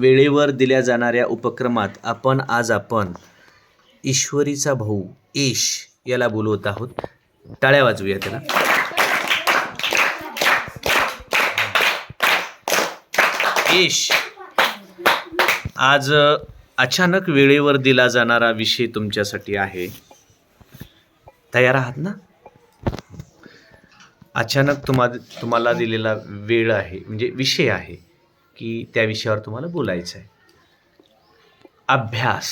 वेळेवर दिल्या जाणाऱ्या उपक्रमात आपण आज आपण ईश्वरीचा भाऊ ईश याला बोलवत आहोत. टाळ्या वाजवूया त्याला. ईश आज अचानक वेळेवर दिला जाणारा विषय तुमच्यासाठी आहे. तयार आहात ना? अचानक तुम्हा तुम्हाला दिलेला वेळ आहे म्हणजे विषय आहे. की त्या विषयावर तुम्हाला बोलायचं आहे अभ्यास.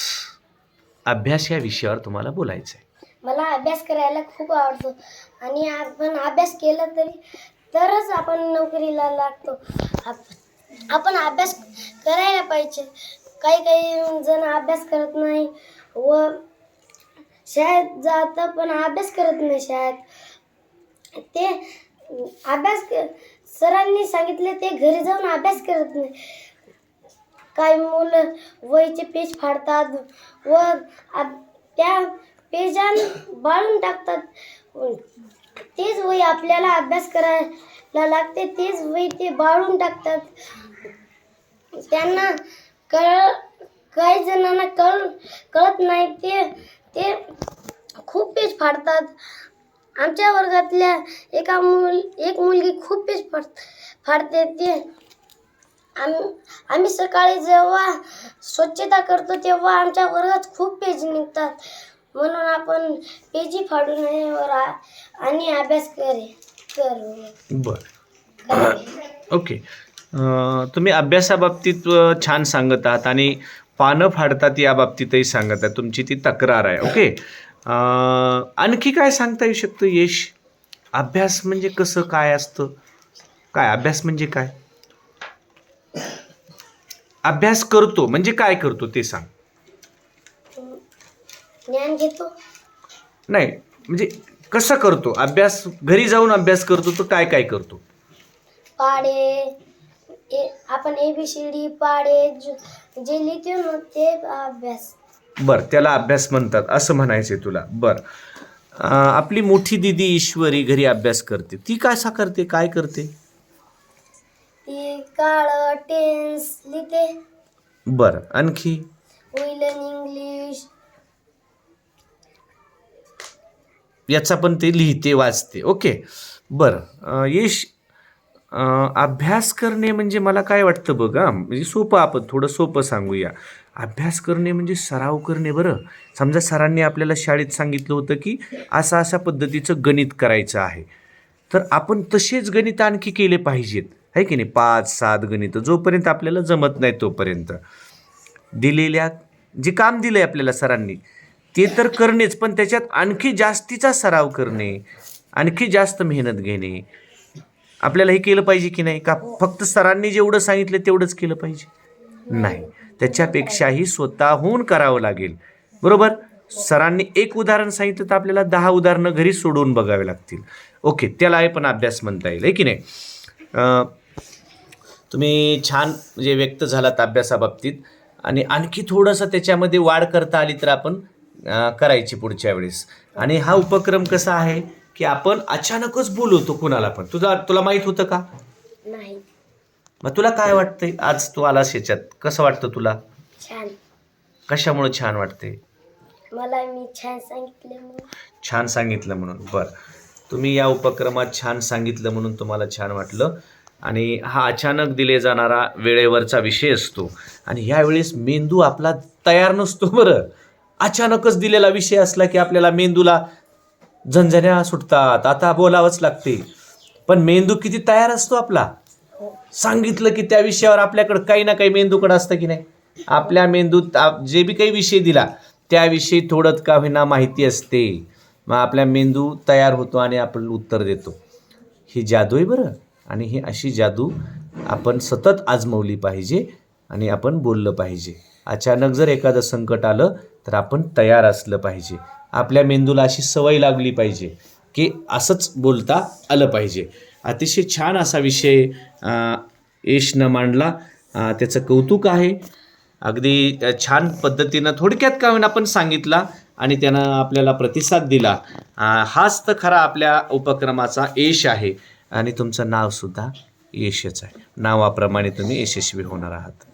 अभ्यास या विषयावर तुम्हाला बोलायचं आहे मला अभ्यास करायला खूप आवडतो. आणि आपण अभ्यास केला तरी तरच आपण नोकरीला लागतो. आप- आपण अभ्यास करायला पाहिजे. काही काही जण अभ्यास करत नाही व शाळेत जातं पण अभ्यास करत नाही शाळेत. ते अभ्यास सरांनी सांगितले ते घरी जाऊन अभ्यास करत नाही. काही मुलं वहीचे पेज फाडतात व त्या पेजान बाळून टाकतात. तेच वही आपल्याला अभ्यास करायला लागते तेच वही ते बाळून टाकतात. त्यांना कळ काही जणांना कळ कळत नाही ते ते खूप पेज फाडतात. आमच्या वर्गातल्या एका मुल एक मुलगी खूप पेज फाड फाडते. ते आम्ही आम्ही सकाळी जेव्हा स्वच्छता करतो तेव्हा आमच्या वर्गात खूप पेज निघतात. म्हणून आपण पेजी फाडू नये आणि अभ्यास करे करू. बरं. ओके. तुम्ही अभ्यासाबाबतीत छान सांगत आहात आणि पानं फाडतात या बाबतीतही सांगत आहात. तुमची ती तक्रार आहे. ओके? आणखी काय सांगता येऊ शकतं यश? अभ्यास म्हणजे कसं काय असतं? काय अभ्यास म्हणजे काय? अभ्यास करतो म्हणजे काय करतो ते सांग. ज्ञान घेतो. नाही म्हणजे कसं करतो? अभ्यास घरी जाऊन अभ्यास करतो तो काय काय करतो? पाडे ए आपण ए बी सी डी पाडे ज- जे लिहितो ना ते अभ्यास. बर त्याला अभ्यास म्हणतात असं म्हणायचंय तुला. बर. आपली मोठी दिदी ईश्वरी घरी अभ्यास करते. ती कसा करते? काय करते? ती काळ टेन्स लिहिते. बर आणखी? विलन इंग्लिश याचा पण ते लिहिते वाचते. ओके. बरं. यश अभ्यास करणे म्हणजे मला काय वाटतं बघ म्हणजे सोपं आपण थोडं सोपं सांगूया. अभ्यास करणे म्हणजे सराव करणे बरं. समजा सरांनी आपल्याला शाळेत सांगितलं होतं की असा अशा पद्धतीचं गणित करायचं आहे. तर आपण तसेच गणित आणखी केले पाहिजेत. आहे की नाही? पाच सात गणित जोपर्यंत आपल्याला जमत नाही तोपर्यंत. दिलेल्या जे काम दिलं आहे आपल्याला सरांनी ते तर करणेच पण त्याच्यात आणखी जास्तीचा सराव करणे आणखी जास्त मेहनत घेणे आपल्याला हे केलं पाहिजे की नाही? का फक्त सरांनी जेवढं सांगितलं तेवढंच केलं पाहिजे? नाही. त्याच्यापेक्षाही स्वतःहून करावं लागेल. बरोबर? सरांनी एक उदाहरण सांगितलं तर आपल्याला दहा उदाहरणं घरी सोडवून बघावे लागतील. ओके त्याला हे पण अभ्यास म्हणता येईल आहे की नाही? तुम्ही छान म्हणजे व्यक्त झालात अभ्यासाबाबतीत आणि आणखी थोडंसं त्याच्यामध्ये वाढ करता आली तर आपण करायची पुढच्या वेळेस. आणि हा उपक्रम कसा आहे की आपण अचानकच बोलवतो कुणाला पण. तुझा तुला माहीत होतं का? नाही. मग तुला काय वाटतंय? आज तू आलास याच्यात कसं वाटतं तुला? छान. कशामुळे छान वाटते मला मी छान सांगितले म्हणून. छान सांगितलं म्हणून. बरं. तुम्ही या उपक्रमात छान सांगितलं म्हणून तुम्हाला छान वाटलं. आणि हा अचानक दिले जाणारा वेळेवरचा विषय असतो. आणि ह्यावेळेस मेंदू आपला तयार नसतो बरं. अचानकच दिलेला विषय असला की आपल्याला मेंदूला झंझण्या सुटतात. आता बोलावंच लागते. पण मेंदू किती तयार असतो आपला? सांगितलं की त्या विषयावर आपल्याकडं काही ना काही मेंदूकडं असतं की नाही? आपल्या मेंदूत आप- जे बी काही विषय दिला त्याविषयी थोडं का होईना माहिती असते. मग आपल्या मेंदू तयार होतो आणि आपण उत्तर देतो. ही जादू आहे बरं. आणि ही अशी जादू आपण सतत आजमवली पाहिजे आणि आपण बोललं पाहिजे. अचानक जर एखादं संकट आलं तर आपण तयार असलं पाहिजे. आपल्या मेंदूला अशी सवय लागली पाहिजे की असंच बोलता आलं पाहिजे. अतिशय छान असा विषय यशनं मांडला. त्याचं कौतुक आहे. अगदी छान पद्धतीनं थोडक्यात का होईना आपण सांगितला आणि त्यानं आपल्याला प्रतिसाद दिला. हाच तर खरा आपल्या उपक्रमाचा यश आहे. आणि तुमचं नावसुद्धा यशच आहे. नावाप्रमाणे तुम्ही यशस्वी होणार आहात.